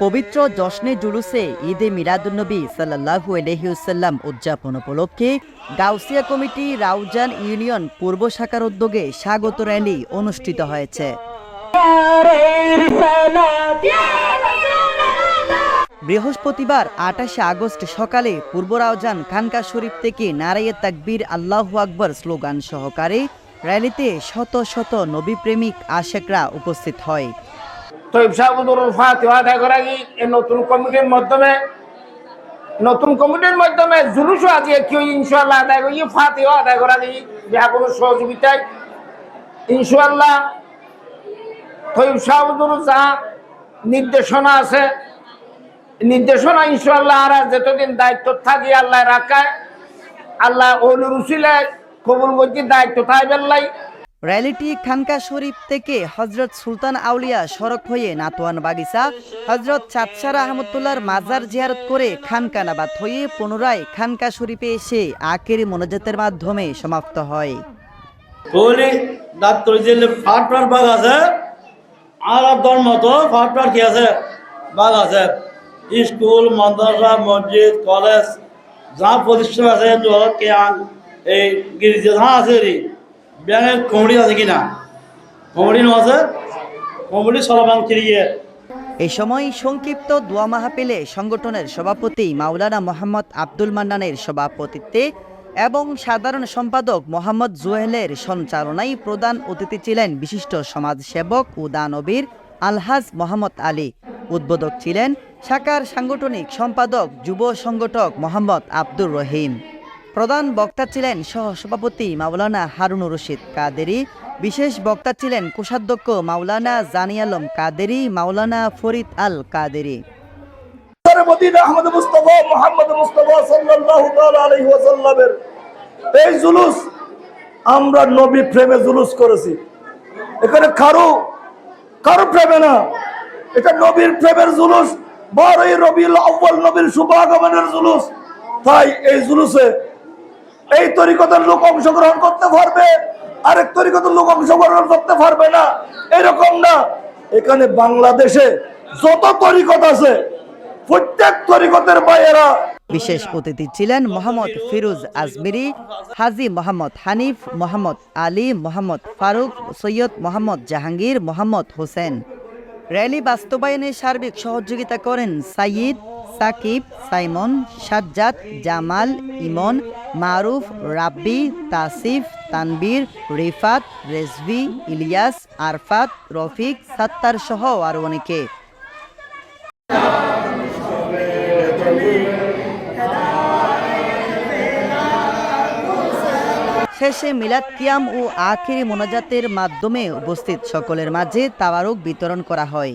পবিত্র জশ্নে জুলুসে ঈদে মিরাদুন্নবী সাল্লাহু আলহিউসাল্লাম উদযাপন উপলক্ষে গাউসিয়া কমিটি রাউজান ইউনিয়ন পূর্ব শাখার উদ্যোগে স্বাগত র্যালি অনুষ্ঠিত হয়েছে। বৃহস্পতিবার আঠাশে আগস্ট সকালে পূর্ব রাউজান খানকা শরীফ থেকে নারায়ে তাকবীর আল্লাহু আকবর স্লোগান সহকারে র্যালিতে শত শত নবী প্রেমিক আশেকরা উপস্থিত হয়। এই নতুন মাধ্যমে নতুন মাধ্যমে আজকে কেউ যা কোনো সহযোগিতায় যা নির্দেশনা আছে, নির্দেশনা ইনশাল্লাহ আর যতদিন দায়িত্ব থাকি আল্লাহ রাখায় আল্লাহ ওল রুসিলে কবুল করছি দায়িত্ব থাই বেল্লাই। র্যালিটি খানকা শরীফ থেকে হজরত সুলতান আউলিয়া সড়ক হয়ে নাতোয়ান বাগিচা হজরত চাঁদসার আহমদুল্লাহর মাজার জিয়ারত করে খানকানাবাদ হয়ে পুনরায় খানকা শরীফে এসে আখেরি মনোজাতের মাধ্যমে সমাপ্ত হয়। কোহলি ডাক্তার যে ফাটপার বাগ আছে আর আপনার মতো ফাটপার কি আছে? বাগ আছে। স্কুল মাদ্রাসা মসজিদ কলেজ যা প্রতিষ্ঠান আছে যত কে আন- এই গিরিজা যা আছে রে ব্যাঙের কমড়ি আছে কিনা? কমড়ি নো আছে? কমড়ি সলমান কিরিয়ে। এই সময় সংক্ষিপ্ত দোয়া মাহফিলে সংগঠনের সভাপতি মাওলানা মোহাম্মদ আব্দুল মান্নানের সভাপতিত্বে এবং সাধারণ সম্পাদক মোহাম্মদ জুয়েলের সঞ্চালনায় প্রধান অতিথি ছিলেন বিশিষ্ট সমাজসেবক ও দানবীর আলহাজ মোহাম্মদ আলী। উদ্বোধক ছিলেন শাখার সাংগঠনিক সম্পাদক যুব সংগঠক মোহাম্মদ আব্দুর রহিম। প্রধান বক্তা ছিলেন সহ সভাপতি মাওলানা হারুন রশিদ কাদেরি। বিশেষ বক্তা ছিলেন কোষাধ্যক্ষ মাওলানা জানি আলম কাদেরি, মাওলানা ফরিদ আল কাদেরি। আহমদ মুস্তফা, মোহাম্মদ মুস্তফা সাল্লাল্লাহু তাআলা এই জুলুস, আমরা নবী প্রেমে জুলুস করেছি। এখানে কারও কারও প্রেমে না। এটা নবীর প্রেমের জুলুস, বারোই রবিউল আউ্বাল নবীর শুভাগমনের জুলুস। তাই এই জুলুসে এই তরিকতের লোক অংশগ্রহণ করতে পারবে, আরেক তরিকতের লোক অংশগ্রহণ করতে পারবে না। এরকম না। এখানে বাংলাদেশে যত তরিকত আছে, প্রত্যেক তরিকতের বাইরা বিশেষ অতিথি ছিলেন মোহাম্মদ ফিরোজ আজমিরি, হাজি মোহাম্মদ হানিফ, মোহাম্মদ আলী, মোহাম্মদ ফারুক, সৈয়দ মোহাম্মদ জাহাঙ্গীর, মোহাম্মদ হোসেন। র্যালি বাস্তবায়নে সার্বিক সহযোগিতা করেন সাইয়দ সাকিব, সাইমন, সাজ্জাদ, জামাল, ইমন, মারুফ, রাব্বি, তাসিফ, তানবীর, রিফাত, রেজভি, ইলিয়াস, আরফাত, রফিক, সাত্তার সহ আরও অনেকে। শেষে মিলাদ কিয়াম ও আখিরি মোনাজাতের মাধ্যমে উপস্থিত সকলের মাঝে তাবারক বিতরণ করা হয়।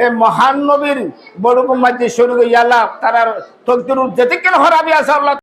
এ মহান নবীর বড় মাঝে শুরু ইয়ালা তারা তকদির যেতে কেন হরাবি আছে আল্লাহ